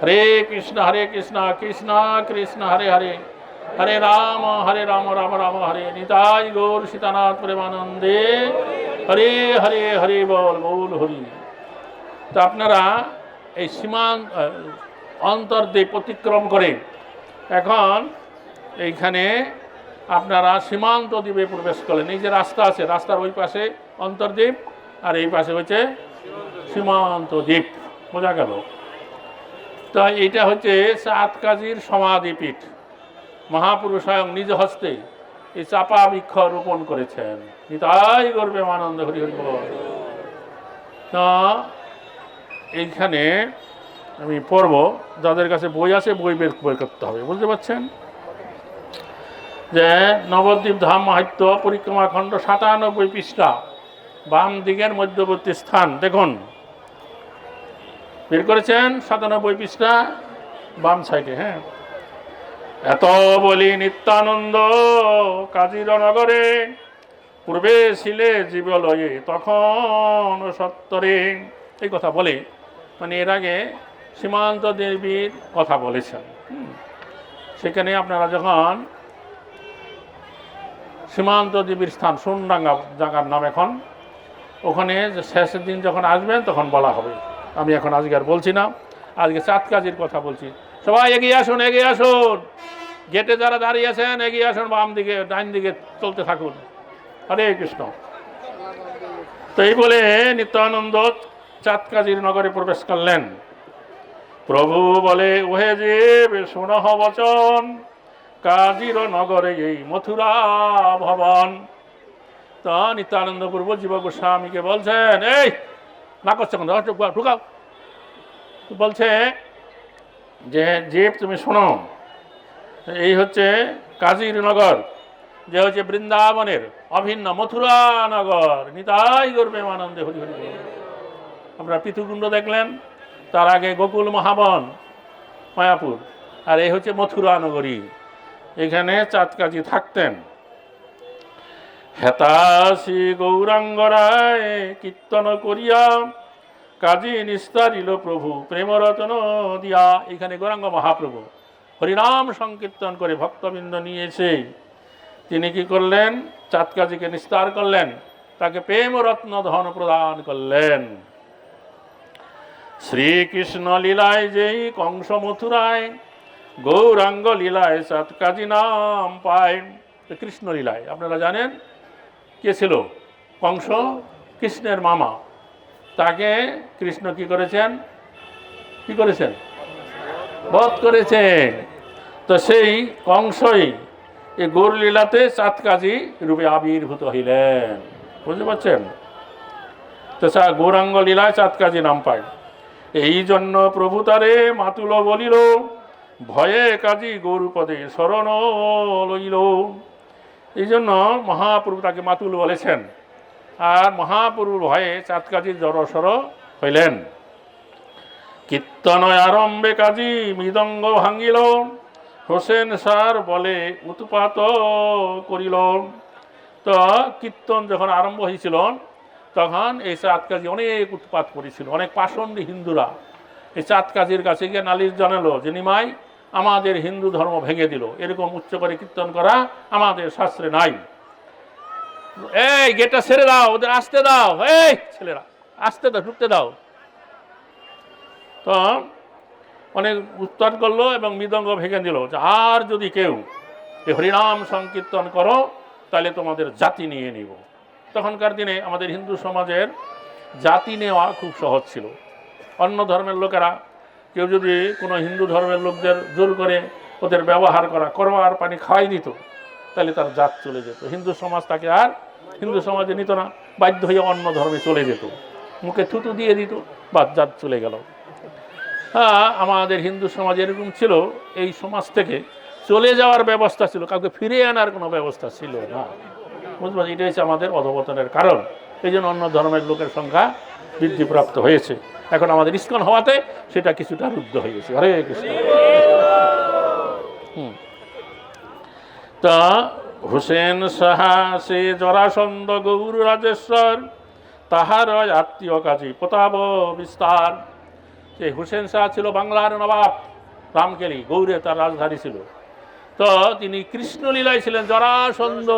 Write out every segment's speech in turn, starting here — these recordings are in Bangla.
হরে কৃষ্ণ হরে কৃষ্ণ কৃষ্ণ কৃষ্ণ, হরে হরে। হরে রাম হরে রাম রাম রাম, হরে। নিতাই গৌর সীতানাথ প্রেমানন্দে। হরে হরে হরে বল বল, হরি। তো আপনারা এই সীমান অন্তর্দ্বীপ অতিক্রম করে এখন এইখানে আপনারা সীমান্ত দ্বীপে প্রবেশ করলেন। এই যে রাস্তা আছে, রাস্তার ওই পাশে অন্তর্দ্বীপ আর এই পাশে হচ্ছে সীমান্ত দ্বীপ। বোঝা গেল? তো এইটা হচ্ছে সাত কাজীর সমাধিপীঠ। মহাপুরুষ স্বয়ং নিজ হস্তে এই চাপা বৃক্ষ রোপণ করেছেন। নিতাই গর্বে আনন্দ, হরি হরি। তো এইখানে আমি পড়ব। যাদের কাছে বই আছে, বই বের বের করতে হবে। বুঝতে পারছেন? যে নবদ্বীপ ধাম মাহাত্য পরিক্রমা খণ্ড সাতানব্বই পৃষ্ঠা, বাম দিকের মধ্যবর্তী স্থান। দেখুন বের করেছেন সাতানব্বই পৃষ্ঠা বাম সাইডে হ্যাঁ। এত বলি নিত্যানন্দ কাজীর নগরে পূর্বে ছিলে জীবলয়ে, তখন সত্তরে। এই কথা বলে মানে এর আগে সীমান্ত দেবীর কথা বলেছেন। সেখানে আপনারা যখন সীমান্ত দেবীর স্থান সোনডাঙ্গা জায়গার নাম এখন, ওখানে শেষের দিন যখন আসবেন তখন বলা হবে। আমি এখন আজকে আর বলছি না। আজকে চাঁদ কাজীর কথা বলছি। সবাই এগিয়ে আসুন এগিয়ে আসুন। গেটে যারা দাঁড়িয়ে আছেন, এগিয়ে আসুন, বাম দিকে, ডাইন দিকে চলতে থাকুন। হরে কৃষ্ণ। তো এই বলে নিত্যানন্দ চাঁদ কাজীর নগরে প্রবেশ করলেন। প্রভু বলে, ওহে যে শোনহ বচন। কাজীর নগরে এই মথুরা ভবন। তা নিত্যানন্দ পূর্ব জীব গোস্বামীকে বলছেন, এই না করছে কেন ঢুকাও। বলছে যে যে তুমি শোনো। এই হচ্ছে কাজীর নগর যে হচ্ছে বৃন্দাবনের অভিন্ন মথুরা নগর। নিতাই করবে আনন্দে হরি হরি। আপনারা পৃথুকুণ্ড দেখলেন, তার আগে গোকুল মহাবন, মায়াপুর। আর এই হচ্ছে মথুরা নগরী। এখানে চাঁদ কাজী থাকতেন। হেতাসি গৌরাঙ্গ রায় কীর্তন করিয়া কাজী নিস্তারিল প্রভু প্রেমরতন দিয়া। এখানে গৌরাঙ্গ মহাপ্রভু হরিনাম সংকীর্তন করে ভক্তবৃন্দ নিয়েছে তিনি কি করলেন? চাঁদ কাজীকে নিস্তার করলেন, তাকে প্রেমরত্ন ধন প্রদান করলেন। শ্রীকৃষ্ণ লীলায় যেই কংস মথুরায় গৌরাঙ্গ লীলায় চাঁদ কাজী নাম পায় কৃষ্ণ লীলায়। আপনারা জানেন কে ছিল? কংস কৃষ্ণের মামা। তাকে কৃষ্ণ কি করেছেন? কি করেছেন? বধ করেছেন। তো সেই কংসই এই গৌরলীলাতে চাঁদ কাজী রূপে আবির্ভূত হইলেন। বুঝতে পারছেন? তো চা গৌরাঙ্গ লীলায় চাঁদ কাজী নাম পায়। এই জন্য প্রভু তারে মাতুল বলিল, ভয়ে কাজী গৌরপদে শরণ লইল। এই জন্য মহাপ্রভু তাকে মাতুল বলেছেন। আর মহাপ্রভুর ভয়ে চাঁদ কাজীর জড়সর হইলেন। কীর্তন আরম্ভে কাজী মৃদঙ্গ ভাঙ্গিল হোসেন সার বলে উৎপাত করিল। তো কীর্তন যখন আরম্ভ হয়েছিল, তখন এই চাঁদ কাজী অনেক উৎপাত করেছিল। অনেক পাষণ্ডী হিন্দুরা এই চাঁদ কাজীর কাছে গিয়ে নালিশ জানালো যে নিমাই আমাদের হিন্দু ধর্ম ভেঙে দিল। এরকম উচ্চ করে কীর্তন করা আমাদের শাস্ত্রে নাই। এই গেটটা ছেড়ে দাও, ওদের আসতে দাও। এই, ছেলেরা, আসতে দাও, ঢুকতে দাও। তো অনেক উত্তর করল এবং মৃদঙ্গ ভেঙে দিল আর যদি কেউ হরিনাম সংকীর্তন করো, তাহলে তোমাদের জাতি নিয়ে নিব। তখনকার দিনে আমাদের হিন্দু সমাজের জাতি নেওয়া খুব সহজ ছিল। অন্য ধর্মের লোকেরা কেউ যদি কোনো হিন্দু ধর্মের লোকদের জোর করে ওদের ব্যবহার করা, করবার পানি খাওয়াই দিত, তাহলে তার জাত চলে যেত। হিন্দু সমাজ তাকে আর হিন্দু সমাজে নিত না, বাধ্য হয়ে অন্য ধর্মে চলে যেত। মুখে থুতু দিয়ে দিত বা জাত চলে গেল। হ্যাঁ আমাদের হিন্দু সমাজ এরকম ছিল, এই সমাজ থেকে চলে যাওয়ার ব্যবস্থা ছিল, কাউকে ফিরে আনার কোনো ব্যবস্থা ছিল না। বুঝতে পারছি এটা হচ্ছে আমাদের অধপতনের কারণ। এই জন্য অন্য ধর্মের লোকের সংখ্যা বৃদ্ধিপ্রাপ্ত হয়েছে। এখন আমাদের ইস্কন হওয়াতে সেটা কিছুটা রুদ্ধ হয়ে গেছে। হরে কৃষ্ণ। তা হুসেন সাহা, সে জরাসন্ধ গৌর রাজেশ্বর, তাহার আত্মীয় কাজী প্রতাপ বিস্তার। সেই হুসেন শাহ ছিল বাংলার নবাব, রামকেলি গৌরে তার রাজধানী ছিল। তো তিনি কৃষ্ণলীলায় ছিলেন জরাসন্দ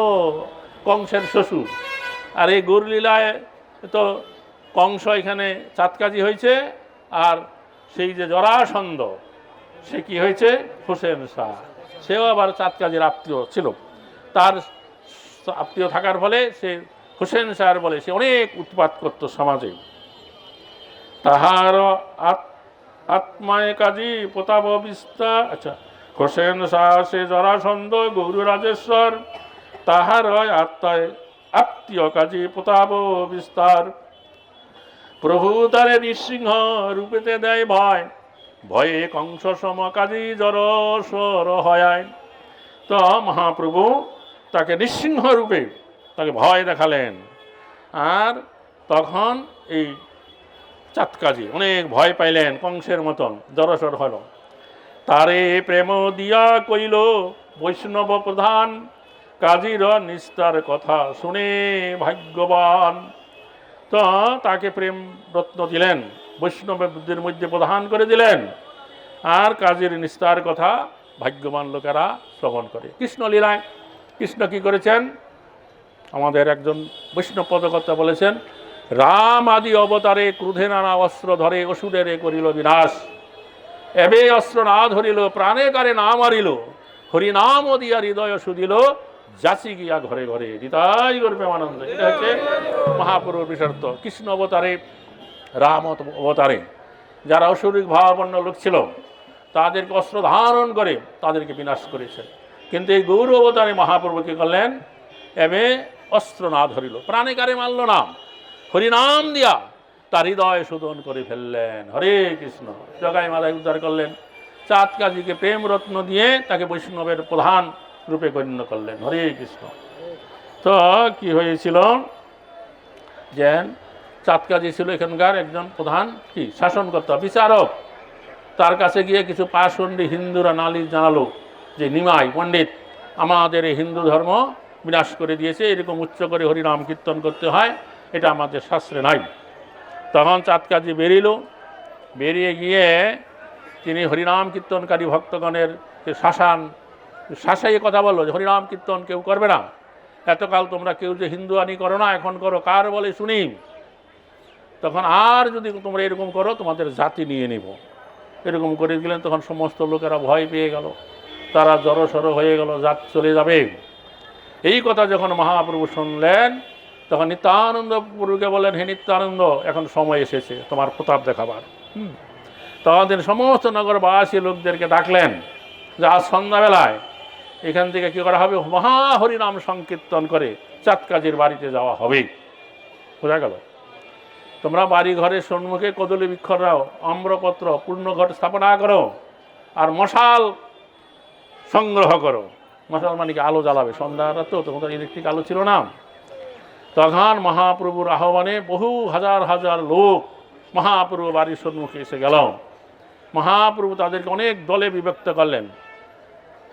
কংসের শ্বশুর। আর এই গৌরলীলায় তো কংস এখানে চাঁদকাজি হয়েছে, আর সেই যে জরাসন্ধ, সে কি হয়েছে? হোসেন শাহ। সেও আবার চাঁদকাজির আত্মীয় ছিল। তার আত্মীয় থাকার ফলে সে হোসেন শাহর বলে সে অনেক উৎপাত করত সমাজে। তাহার আত- আত্মায় কাজী প্রতাপ বিস্তার আচ্ছা হোসেন শাহ, সে জরাসন্ধ, গৌর রাজেশ্বর, তাহার আত্মায় আত্মীয় কাজী প্রতাপ বিস্তার। প্রভু তারে নৃসিংহ রূপেতে দেয় ভয়। ভয়ে কংস সম কাজী জরসর হয় তো মহাপ্রভু তাকে নৃসিংহ রূপে তাকে ভয় দেখালেন। আর তখন এই চাঁদকাজি অনেক ভয় পাইলেন কংসের মতন জরসর হল। তারে প্রেম দিয়া কইল, বৈষ্ণব প্রধান, কাজীর নিস্তার কথা শুনে ভাগ্যবান। তো তাকে প্রেম রত্ন দিলেন, বৈষ্ণবদের মধ্যে প্রধান করে দিলেন। আর কাজের নিস্তার কথা ভাগ্যবান লোকেরা শ্রবণ করে। কৃষ্ণ লীলায়, কৃষ্ণ কি করেছেন? আমাদের একজন বৈষ্ণব পদকর্তা বলেছেন, রাম আদি অবতারে ক্রোধে নানা অস্ত্র ধরে অসুরেরে করিল বিনাশ। এবে অস্ত্র না ধরিল, প্রাণে কারে না মারিল, হরিনাম দিয়া হৃদয় সুদিল যাচি গিয়া ঘরে ঘরে। হৃদয় গর্বে আনন্দ এটা হচ্ছে মহাপুরুষ বিশর্ত কৃষ্ণ অবতারে, রাম অবতারে। যারা অসুরিক, ভাবাপন্ন লোক ছিল, তাদেরকে অস্ত্র ধারণ করে তাদেরকে বিনাশ করেছেন কিন্তু এই গৌর অবতারে মহাপ্রভু কি করলেন? এবে অস্ত্র না ধরিল প্রাণে কারে মারল না। হরিনাম দিয়া তার হৃদয় শোধন করে ফেললেন। হরে কৃষ্ণ। জগাই মালায় উদ্ধার করলেন। চাঁদ কাজীকে প্রেম রত্ন দিয়ে তাকে বৈষ্ণবের প্রধান রূপে গণ্য করলেন। হরে কৃষ্ণ। তো কি হয়েছিল? যে চাঁদকাজি ছিল এখানকার একজন প্রধান, কি? শাসনকর্তা, বিচারক। তার কাছে গিয়ে কিছু পাষণ্ডী হিন্দুরা নালিশ জানালো যে, নিমাই, পণ্ডিত, আমাদের এই হিন্দু ধর্ম বিনাশ করে দিয়েছে, এরকম উচ্চ করে হরিনাম কীর্তন করতে হয়, এটা আমাদের শাস্ত্রে নাই। তখন চাঁদকাজি বেরিল, বেরিয়ে গিয়ে তিনি হরিনাম কীর্তনকারী ভক্তগণের শাসান শাসাইয়ে কথা বলল যে, হরিনাম কীর্তন কেউ করবে না। এতকাল তোমরা কেউ যে হিন্দু আনি করো না, এখন করো। কার বলে শুনি তখন আর যদি তোমরা এরকম করো, তোমাদের জাতি নিয়ে নিব। এরকম করে দিলেন তখন সমস্ত লোকেরা ভয় পেয়ে গেল। তারা জড়সড় হয়ে গেল, জাত চলে যাবে। এই কথা যখন মহাপ্রভু শুনলেন, তখন নিত্যানন্দ প্রভুকে বলেন হে নিত্যানন্দ, এখন সময় এসেছে, তোমার প্রতাপ দেখাবার। তখন সমস্ত নগরবাসী লোকদেরকে ডাকলেন যে, আজ সন্ধ্যাবেলায় এখান থেকে কী করা হবে? মহা মহাহরিনাম সংকীর্তন করে চাঁদকাজির বাড়িতে যাওয়া হবে। বোঝা গেল? তোমরা বাড়ি ঘরের সম্মুখে কদলী বৃক্ষর দাও, আম্রপত্র, পূর্ণঘট স্থাপনা করো, আর মশাল সংগ্রহ করো। মশাল মানে কি? আলো জ্বালাবে। সন্ধ্যাটা তো তখন তো ইলেকট্রিক আলো ছিল না। তখন মহাপ্রভুর আহ্বানে বহু হাজার হাজার লোক মহাপ্রভু বাড়ির সম্মুখে এসে গেল। মহাপ্রভু তাদেরকে অনেক দলে বিভক্ত করলেন।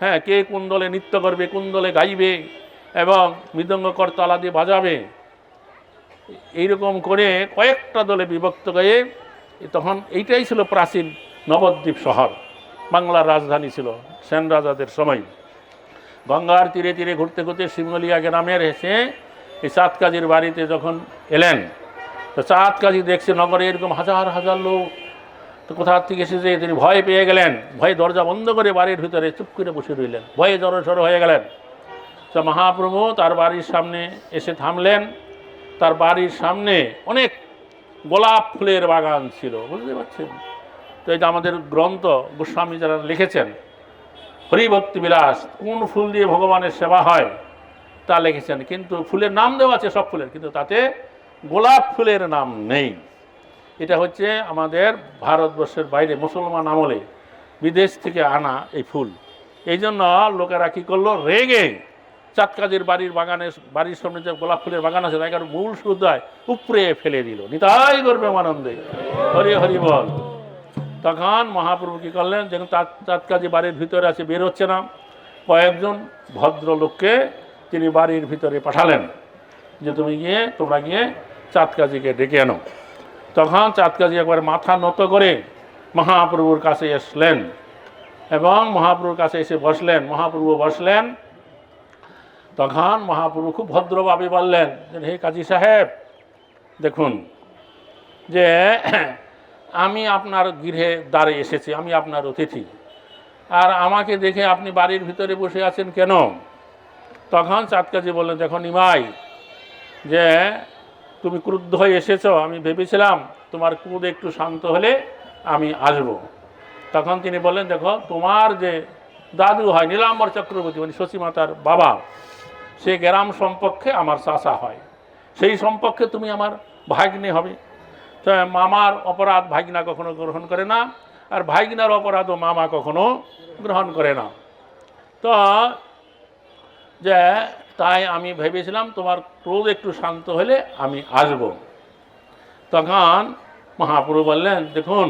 হ্যাঁ কে কোন দলে নৃত্য করবে, কোন দলে গাইবে এবং মৃদঙ্গ করতালা দিয়ে বাজাবে। এইরকম করে কয়েকটা দলে বিভক্ত হয়ে তখন এইটাই ছিল প্রাচীন নবদ্বীপ শহর, বাংলার রাজধানী ছিল সেন রাজাদের সময়। গঙ্গার তীরে তীরে ঘুরতে ঘুরতে শিমলিয়া গ্রামের এসে এই চাঁদ কাজীর বাড়িতে যখন এলেন, তো চাঁদ দেখছে নগরে এরকম হাজার হাজার লোক তো কোথার থেকে এসেছে তিনি ভয় পেয়ে গেলেন, ভয়ে দরজা বন্ধ করে বাড়ির ভিতরে চুপ করে বসে রইলেন, ভয়ে জড়সড় হয়ে গেলেন। তো মহাপ্রভু তার বাড়ির সামনে এসে থামলেন। তার বাড়ির সামনে অনেক গোলাপ ফুলের বাগান ছিল, বুঝতে পারছেন? তো যে আমাদের গ্রন্থ গোস্বামী যারা লিখেছেন, হরিভক্তি বিলাস, কোন ফুল দিয়ে ভগবানের সেবা হয় তা লিখেছেন। কিন্তু ফুলের নাম দেওয়া আছে সব ফুলের, কিন্তু তাতে গোলাপ ফুলের নাম নেই। এটা হচ্ছে আমাদের ভারতবর্ষের বাইরে মুসলমান আমলে বিদেশ থেকে আনা এই ফুল। এই জন্য লোকেরা কী করল? রেগে। চাঁদকাজির বাড়ির বাগানে, বাড়ির সামনে যে গোলাপ ফুলের বাগান আছে, তাকে মূল সুদায় উপরে ফেলে দিল। নিতাই করবে আনন্দে। হরি হরি বল। তখন মহাপ্রভু কী করলেন? যখন চাঁদকাজি বাড়ির ভিতরে আছে, বের হচ্ছে না। কয়েকজন ভদ্রলোককে তিনি বাড়ির ভিতরে পাঠালেন। যে তুমি গিয়ে, তোমরা গিয়ে চাঁদকাজিকে ডেকে আনো। তখন চাঁদকাজি একবার মাথা নত করে মহাপ্রভুর কাছে এসলেন এবং মহাপ্রভুর কাছে এসে বসলেন। মহাপ্রভু বসলেন। তখন মহাপ্রভু খুব ভদ্রভাবে বললেন, যে হে কাজী সাহেব, দেখুন, যে আমি আপনার গৃহে দ্বারে এসেছি, আমি আপনার অতিথি। আর আমাকে দেখে আপনি বাড়ির ভিতরে বসে আছেন কেন? তখন চাঁদকাজি বললেন, দেখো নিমাই, যে তুমি ক্রুদ্ধ হয়ে এসেছ, আমি ভেবেছিলাম তোমার ক্রোধ একটু শান্ত হলে আমি আসব। তখন তিনি বললেন, দেখো, তোমার যে দাদু হয়, নীলাম্বর চক্রবর্তী মানে শশীমাতার বাবা, সে গ্রাম সম্পর্কে আমার চাষা হয়। সেই সম্পর্কে তুমি আমার ভাগ্নে হবে। তো মামার অপরাধ ভাগিনা কখনো গ্রহণ করে না, আর ভাগিনার অপরাধও মামা কখনো গ্রহণ করে না। তো যে তাই আমি ভেবেছিলাম তোমার ক্রোধ একটু শান্ত হলে আমি আসব। তখন মহাপ্রভু বললেন, দেখুন,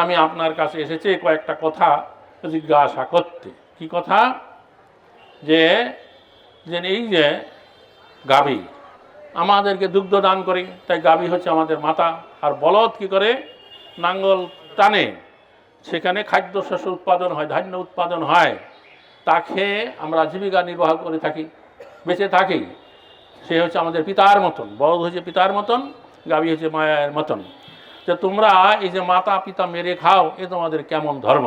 আমি আপনার কাছে এসেছি কয়েকটা কথা জিজ্ঞাসা করতে। কি কথা? যে এই যে গাভী, আমাদেরকে দুগ্ধ দান করে, তাই গাভী হচ্ছে আমাদের মাতা। আর বলদ কি করে? নাঙ্গল টানে, সেখানে খাদ্য শস্য উৎপাদন হয়, ধান্য উৎপাদন হয়। তা খেয়ে আমরা জীবিকা নির্বাহ করে থাকি। বেঁচে থাকি সে হচ্ছে আমাদের পিতার মতন বলদ হচ্ছে পিতার মতন, গাভী হচ্ছে মায়ের মতন। যে তোমরা এই যে মাতা পিতা মেরে খাও, এ তোমাদের কেমন ধর্ম?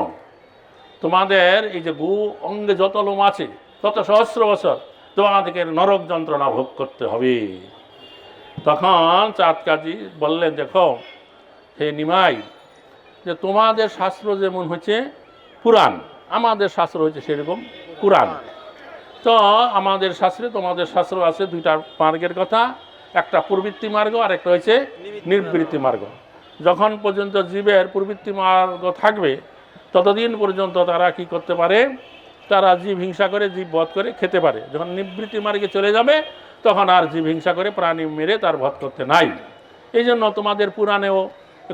তোমাদের এই যে গু অঙ্গে যত লোম আছে, তত সহস্র বছর তোমাদেরকে নরক যন্ত্রণা ভোগ করতে হবে। তখন চাঁদ কাজী বললেন, দেখো, হে নিমাই, যে তোমাদের শাস্ত্র যেমন হচ্ছে পুরাণ, আমাদের শাস্ত্র হচ্ছে সেরকম পুরাণ। তো আমাদের শাস্ত্রে তোমাদের শাস্ত্র আছে দুইটা মার্গের কথা। একটা প্রবৃত্তি মার্গ আর একটা হয়েছে নিবৃত্তি মার্গ। যখন পর্যন্ত জীবের প্রবৃত্তি মার্গ থাকবে ততদিন পর্যন্ত তারা কি করতে পারে? তারা জীব হিংসা করে জীব বধ করে খেতে পারে। যখন নিবৃত্তি মার্গে চলে যাবে তখন আর জীব হিংসা করে প্রাণী মেরে তার বধ করতে নাই। এই জন্য তোমাদের পুরাণেও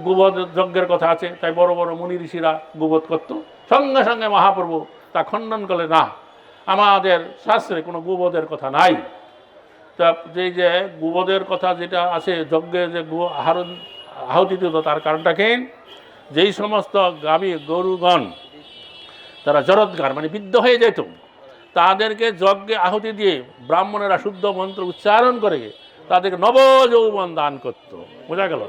গোবধ যজ্ঞের কথা আছে। তাই বড় বড় মুনি ঋষিরা গোবধ করত। সঙ্গে সঙ্গে মহাপ্রভু তা খণ্ডন করে না আমাদের শাস্ত্রে কোনো গোবধের কথা নাই। তা যে যে গোবধের কথা যেটা আছে, যজ্ঞে যে গো, আহরণ, আহুতি দিত, তার কারণটা কি? যেই সমস্ত গাভী গরুগণ, তারা জরৎগার মানে বিদ্ধ হয়ে যেত, তাদেরকে যজ্ঞে আহুতি দিয়ে ব্রাহ্মণেরা শুদ্ধ মন্ত্র উচ্চারণ করে তাদেরকে নবযৌবন দান করত। বোঝা গেল?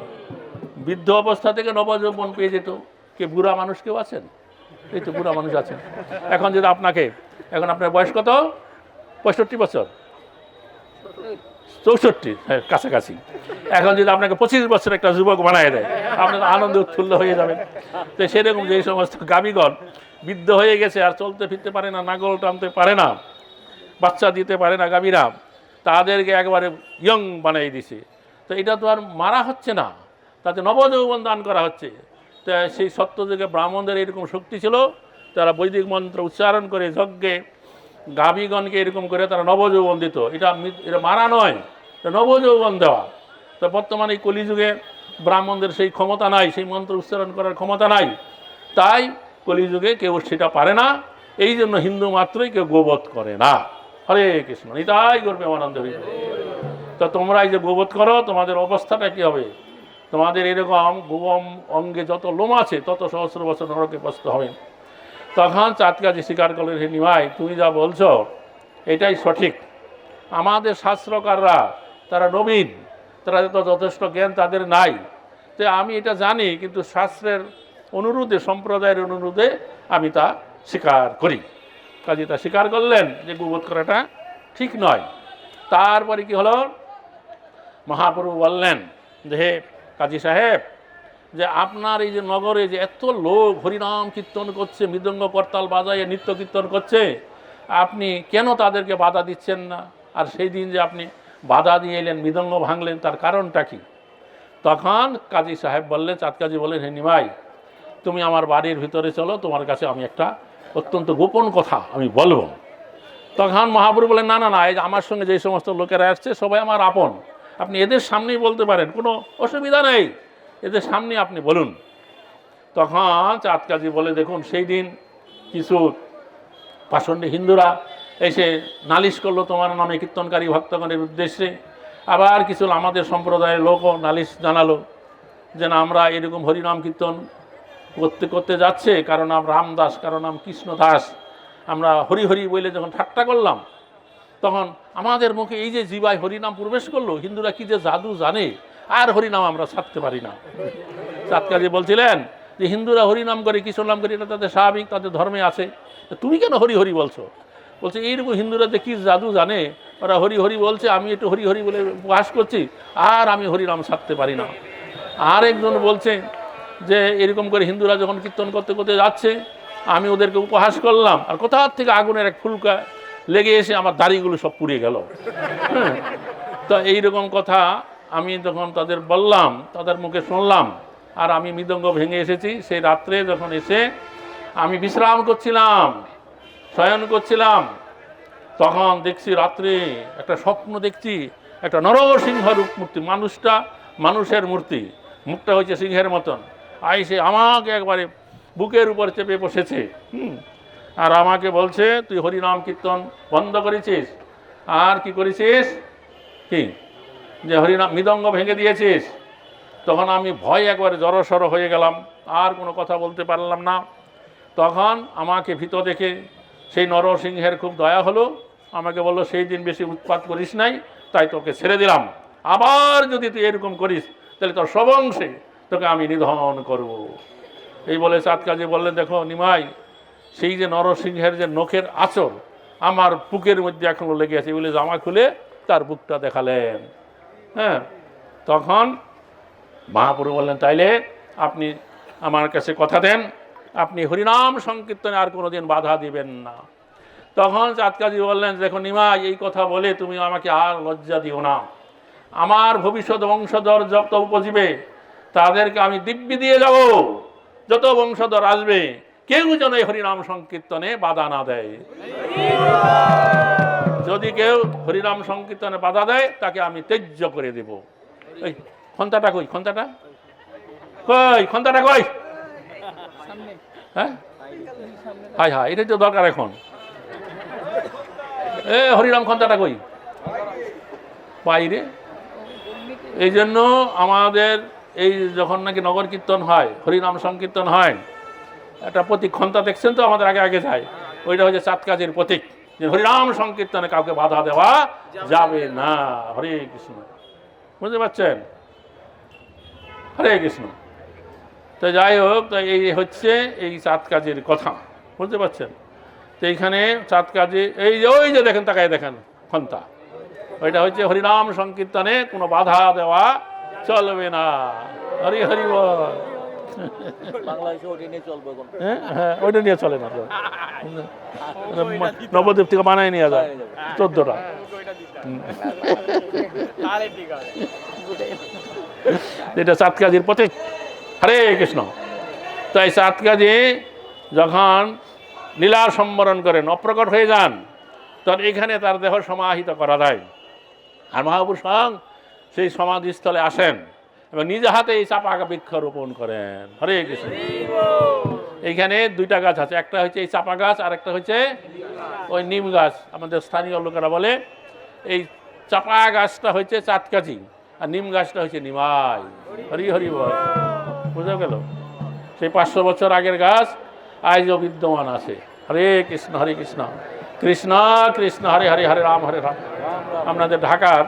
বৃদ্ধ অবস্থা থেকে নবযৌবন পেয়ে যেত। কে, বুড়া মানুষ কেউ আছেন? এই তো বুড়া মানুষ আছেন। এখন যদি আপনাকে এখন আপনার বয়স কত? পঁয়ষট্টি বছর। চৌষট্টি হ্যাঁ কাছাকাছি। এখন যদি আপনাকে পঁচিশ বছর একটা যুবক বানায় দেয়, আপনার আনন্দে উৎফুল্ল হয়ে যাবেন। তো সেরকম যে সমস্ত গাবিগণ বৃদ্ধ হয়ে গেছে আর চলতে ফিরতে পারে না, নাগল টানতে পারে না, বাচ্চা দিতে পারে না গাভীরা তাদেরকে একবারে ইয়ং বানিয়ে দিছে। তো এটা তো আর মারা হচ্ছে না, তাতে নবযৌবন দান করা হচ্ছে। তো সেই সত্যযুগে ব্রাহ্মণদের এরকম শক্তি ছিল তারা বৈদিক মন্ত্র উচ্চারণ করে যজ্ঞে গাভীগণকে এরকম করে তারা নবযৌবন দিত। এটা এটা মারা নয়, এটা নবযৌবন দেওয়া। তো বর্তমানে এই কলিযুগে ব্রাহ্মণদের সেই ক্ষমতা নাই, সেই মন্ত্র উচ্চারণ করার ক্ষমতা নাই। তাই কলিযুগে কেউ সেটা পারে না, এই জন্য হিন্দু মাত্রই কেউ গোবধ করে না। হরে কৃষ্ণ, নিতাই করবে আনন্দ হয়ে তো তোমরা এই যে গোবধ করো, তোমাদের অবস্থাটা কী হবে? তোমাদের এরকম গোবম অঙ্গে যত লোম আছে, তত সহস্র বছর নরকে কষ্ট হবে। তখন চাঁদকাজি স্বীকার করলেন, হে নিমাই, তুমি যা বলছো, এটাই সঠিক। আমাদের শাস্ত্রকাররা, তারা নবীন, তারা তো যথেষ্ট জ্ঞান তাদের নাই। তো আমি এটা জানি, কিন্তু শাস্ত্রের অনুরোধে, সম্প্রদায়ের অনুরোধে আমি তা স্বীকার করি। কাজে তা স্বীকার করলেন যে গুবোধ করাটা ঠিক নয়। তারপরে কি হলো? মহাপ্রভু বললেন যে, হে কাজী সাহেব যে আপনার এই যে নগরে যে এত লোক হরিনাম কীর্তন করছে, মৃদঙ্গ করতাল বাজাইয়ে নৃত্য কীর্তন করছে, আপনি কেন তাদেরকে বাধা দিচ্ছেন না? আর সেই দিন যে আপনি বাধা দিয়ে এলেন, মৃদঙ্গ ভাঙলেন, তার কারণটা কি? তখন কাজী সাহেব বললেন, চাঁদ কাজী বললেন, হে নিমাই, তুমি আমার বাড়ির ভিতরে চলো, তোমার কাছে আমি একটা অত্যন্ত গোপন কথা আমি বলব। তখন মহাপুরু বলেন না না না, এই আমার সঙ্গে যে সমস্ত লোকেরা আসছে, সবাই আমার আপন। আপনি এদের সামনেই বলতে পারেন, কোনো অসুবিধা নেই। এদের সামনে আপনি বলুন। তখন চাঁদ কাজী বলে, দেখুন, সেই দিন কিছু পাষণ্ডী হিন্দুরা এসে নালিশ করল তোমার নামে কীর্তনকারী ভক্তগণের উদ্দেশ্যে। আবার কিছু আমাদের সম্প্রদায়ের লোকও নালিশ জানালো যে, না, আমরা এরকম হরিনাম কীর্তন করতে করতে যাচ্ছে। কারও নাম রামদাস, কারও নাম কৃষ্ণ দাস। আমরা হরি হরি বলে যখন ঠাট্টা করলাম, তখন আমাদের মুখে এই যে জিবাই হরিনাম প্রবেশ করল, হিন্দুরা কি যে জাদু জানে? আর হরিনাম আমরা ছাড়তে পারি না। চাঁদকাজি বলছিলেন যে, হিন্দুরা হরিনাম করে কৃষ্ণ নাম করে, এটা তাদের স্বাভাবিক, তাদের ধর্মে আছে। তুমি কেন হরি হরি বলছো? বলছে, এইরকম হিন্দুরা যে কী জাদু জানে, ওরা হরি হরি বলছে, আমি একটু হরি হরি বলে উপহাস করছি, আর আমি হরিনাম ছাড়তে পারি না। আর একজন বলছে যে, এরকম করে হিন্দুরা যখন কীর্তন করতে করতে যাচ্ছে, আমি ওদেরকে উপহাস করলাম, আর কোথার থেকে আগুনের এক ফুলকা লেগে এসে আমার দাড়িগুলো সব পুড়িয়ে গেল। হ্যাঁ তো এইরকম কথা আমি যখন তাদের বললাম, তাদের মুখে শুনলাম, আর আমি মৃদঙ্গ ভেঙে এসেছি, সেই রাত্রে যখন এসে আমি বিশ্রাম করছিলাম, শয়ন করছিলাম, তখন দেখছি রাত্রে একটা স্বপ্ন দেখছি, একটা নরসিংহ রূপ মূর্তি, মানুষটা মানুষের মূর্তি, মুখটা হয়েছে সিংহের মতন। আইসে আমাকে একবারে বুকের উপর চেপে বসেছে আর আমাকে বলছে, তুই হরিনাম কীর্তন বন্ধ করেছিস, আর কি করেছিস? কি? যে হরিনাম মৃদঙ্গ ভেঙে দিয়েছিস, তখন আমি ভয় একবারে জড়সড় হয়ে গেলাম, আর কোনো কথা বলতে পারলাম না। তখন আমাকে ভীত দেখে সেই নরসিংহের খুব দয়া হলো, আমাকে বলল, সেই দিন বেশি উৎপাত করিস নাই, তাই তোকে ছেড়ে দিলাম। আবার যদি তুই এরকম করিস, তাহলে তোর সব অংশে তোকে আমি নিধন করব। এই বলে চাঁদ কাজে বললেন, দেখো নিমাই, সেই যে নরসিংহের যে নখের আচর, আমার বুকের মধ্যে এখনও লেগে আছে। বলে জামা খুলে তার বুকটা দেখালেন। হ্যাঁ তখন মহাপুরু বললেন, তাইলে আপনি আমার কাছে কথা দেন, আপনি হরিনাম সংকীর্তনে আর কোনো দিন বাধা দিবেন না। তখন চাঁদকাজি বললেন, দেখো নিমাই, এই কথা বলে তুমি আমাকে আর লজ্জা দিও না। আমার ভবিষ্যৎ বংশধর যত উপজীবে, তাদেরকে আমি দিব্যি দিয়ে যাব। যত বংশধর আসবে, কেউ যেন এই হরিনাম সংকীর্তনে বাধা না দেয়। যদি কেউ হরিনাম সংকীর্তনে বাধা দেয়, তাকে আমি তেজ্য করে দেব। এই খন্তাটা কই? খন্তাটা? কই? খন্তাটা কই? হ্যাঁ? হাই হাই, এটাই তো দরকার এখন। এ, হরিনাম খন্তাটা কই? বাইরে? এই জন্য আমাদের এই যখন নাকি নগর কীর্তন হয়, হরিনাম সংকীর্তন হয়, একটা প্রতীক ক্ষমতা দেখছেন তো? আমাদের আগে আগে যায়। ওইটা হচ্ছে চাঁদ কাজের প্রতীক। যে হরিনাম সংকীর্তনে কাউকে বাধা দেওয়া যাবে না। হরে কৃষ্ণ। বুঝতে পারছেন? হরে কৃষ্ণ। তো যাই হোক তো এই হচ্ছে এই চাঁদ কাজের কথা। বুঝতে পারছেন? তো এইখানে চাঁদ কাজে এই যে ওই যে দেখেন তাকায় দেখেন ক্ষমতা ওইটা হচ্ছে হরিনাম সংকীর্তনে কোনো বাধা দেওয়া চলবে না। হরি হরি বল। ওটি নিয়ে হ্যাঁ হ্যাঁ ওইটা নিয়ে চলে না নবদ্বীপ থেকে বানায় নিয়ে যায় চোদ্দটা। এটা চাঁদ কাজীর প্রতীক। হরে কৃষ্ণ। তাই চাঁদ যখন লীলা সম্বরণ করেন অপ্রকট হয়ে যান তখন এখানে তার দেহ সমাহিত করা যায়। আর মহাপুরুষ সেই সমাধিস্থলে আসেন। এবং নিজ হাতে এই চাপা বৃক্ষ রোপণ করেন। হরে কৃষ্ণ। এইখানে দুইটা গাছ আছে, একটা হচ্ছে এই চাপা গাছ আর একটা হচ্ছে ওই নিম গাছ। আমাদের স্থানীয় লোকেরা বলে, এই চাপা গাছটা হচ্ছে চাঁদকাজি আর নিম গাছটা হচ্ছে নিমাই। হরি হরি বল। বুঝা গেল? সেই পাঁচশো বছর আগের গাছ আজও বিদ্যমান আছে। হরে কৃষ্ণ হরে কৃষ্ণ। কৃষ্ণ কৃষ্ণ, হরে হরে হরে রাম হরে রাম। আপনাদের ঢাকার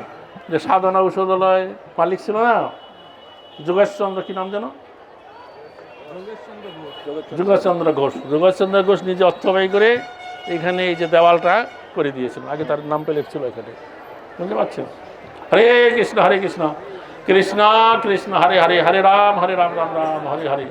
যে সাধনা ঔষধালয় মালিক ছিল না? যোগেশচন্দ্র কি নাম যেন? যোগেশচন্দ্র ঘোষ। যোগেশচন্দ্র ঘোষ। নিজে অর্থ ব্যয় করে এখানে এই যে দেওয়ালটা করে দিয়েছেন আগে তার নামটা লিখছিল এখানে। বুঝতে পারছেন? হরে কৃষ্ণ হরে কৃষ্ণ। কৃষ্ণ কৃষ্ণ হরে হরে হরে রাম হরে রাম রাম রাম হরে হরে।